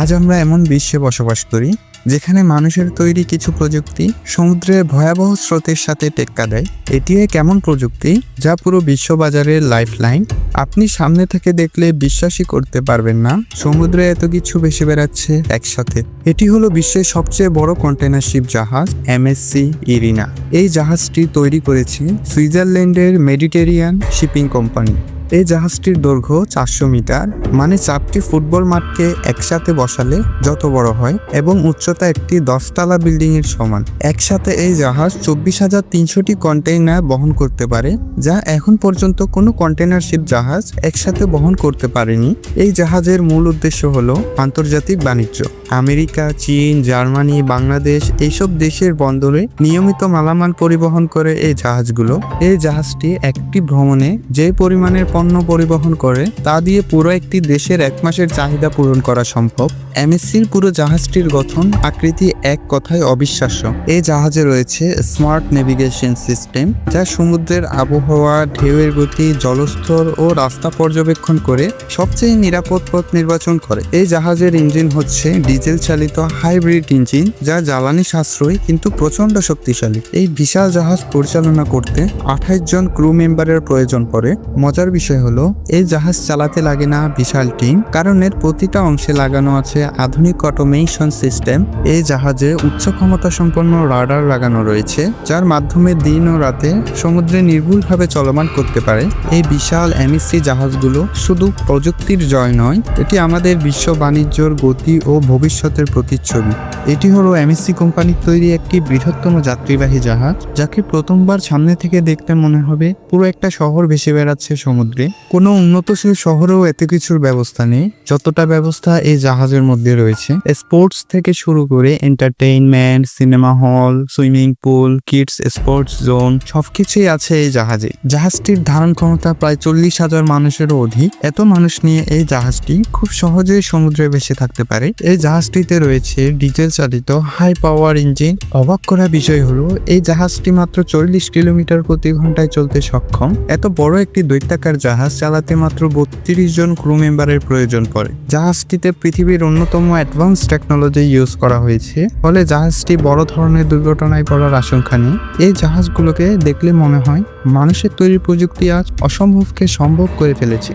আজ আমরা এমন বিশ্বে বসবাস করি, যেখানে মানুষের তৈরি কিছু প্রযুক্তি সমুদ্রের ভয়াবহ স্রোতের সাথে টেক্কা দেয়। এটি এক এমন প্রযুক্তি যা পুরো বিশ্ববাজারের লাইফ লাইন আপনি সামনে থেকে দেখলে বিশ্বাসই করতে পারবেন না, সমুদ্রে এত কিছু ভেসে বেড়াচ্ছে একসাথে। এটি হলো বিশ্বের সবচেয়ে বড় কন্টেনার শিপ জাহাজ এমএসসি ইরিনা এই জাহাজটি তৈরি করেছে সুইজারল্যান্ডের মেডিটেরিয়ান শিপিং কোম্পানি। এই জাহাজটির দৈর্ঘ্য চারশো মিটার মানে চারটি ফুটবল মাঠকে একসাথে বসালে যত বড় হয় এবং উচ্চতা একটি দশতলা বিল্ডিং এর সমান। একসাথে এই জাহাজ চব্বিশ হাজার তিনশোটি কন্টেইনার বহন করতে পারে, যা এখন পর্যন্ত কোনো কন্টেইনার শিপ জাহাজ একসাথে বহন করতে পারেনি। এই জাহাজের মূল উদ্দেশ্য হল আন্তর্জাতিক বাণিজ্য। আমেরিকা, চীন, জার্মানি, বাংলাদেশ এইসব দেশের বন্দরে নিয়মিত মালামাল পরিবহন করে এই জাহাজগুলো। এই জাহাজটি একটি ভ্রমণে যে পরিমাণের পণ্য পরিবহন করে, তা দিয়ে পুরো একটি দেশের এক মাসের চাহিদা পূরণ করা সম্ভব। এমএসসির পুরো জাহাজটির গঠন আকৃতি এক কথায় অবিশ্বাস্য। এই জাহাজে রয়েছে স্মার্ট নেভিগেশন সিস্টেম, যা সমুদ্রের আবহাওয়া, ঢেউয়ের গতি, জলস্তর ও রাস্তা পর্যবেক্ষণ করে সবচেয়ে নিরাপদ পথ নির্বাচন করে। এই জাহাজের ইঞ্জিন হচ্ছে ডিজেল চালিত হাইব্রিড ইঞ্জিন, যা জ্বালানি সাশ্রয়ী কিন্তু প্রচণ্ড শক্তিশালী। এই বিশাল জাহাজ পরিচালনা করতে আঠাইশ জন ক্রু মেম্বারের প্রয়োজন পড়ে। মজার বিষয় হলো, এই জাহাজ চালাতে লাগে না বিশাল টিম। কারণ এর প্রতিটা অংশে লাগানো আছে আধুনিক অটোমেশন সিস্টেম। এই জাহাজে উচ্চ ক্ষমতা সম্পন্ন রাডার লাগানো রয়েছে, যার মাধ্যমে দিন ও রাতে সমুদ্রে নির্ভুলভাবে চলমান করতে পারে। এই বিশাল এমএসসি জাহাজগুলো শুধু প্রযুক্তির জয় নয়, এটি আমাদের বিশ্ব বাণিজ্যর গতি ও ভবিষ্যতের প্রতিচ্ছবি। এটি হলো এমএসসি কোম্পানির তৈরি একটি বৃহত্তম যাত্রীবাহী জাহাজ, যাকে প্রথমবার সামনে থেকে দেখতে মনে হবে, পুরো একটা শহর ভেসে বেড়াচ্ছে সমুদ্রে। কোনো উন্নতশীল শহরেও এত কিছুর ব্যবস্থা নেই। যতটা ব্যবস্থা এই জাহাজের মধ্যে রয়েছে। স্পোর্টস থেকে শুরু করে entertainment, cinema hall, swimming pool, kids sports zone সবকিছুই আছে এই জাহাজে। জাহাজটির ধারণ ক্ষমতা প্রায় চল্লিশ হাজার মানুষেরও অধিক। এত মানুষ নিয়ে এই জাহাজটি খুব সহজেই সমুদ্রে ভেসে থাকতে পারে। এই জাহাজটিতে রয়েছে ডিজেল চালিত হাই পাওয়ার ইঞ্জিন অবাক করা বিষয় হলো, এই জাহাজটি মাত্র চল্লিশ কিলোমিটার প্রতি ঘন্টায় চলতে সক্ষম। এত বড় একটি দৈত্যাকার জাহাজ চালাতে মাত্র বত্রিশ জন ক্রু মেম্বারের প্রয়োজন পড়ে। জাহাজটিতে পৃথিবীর অন্যতম অ্যাডভান্স টেকনোলজি ইউজ করা হয়েছে। ফলে জাহাজটি বড় ধরনের দুর্ঘটনায় পড়ার আশঙ্কা নেই। এই জাহাজগুলোকে দেখলে মনে হয়, মানুষের তৈরি প্রযুক্তি আজ অসম্ভবকে সম্ভব করে ফেলেছে।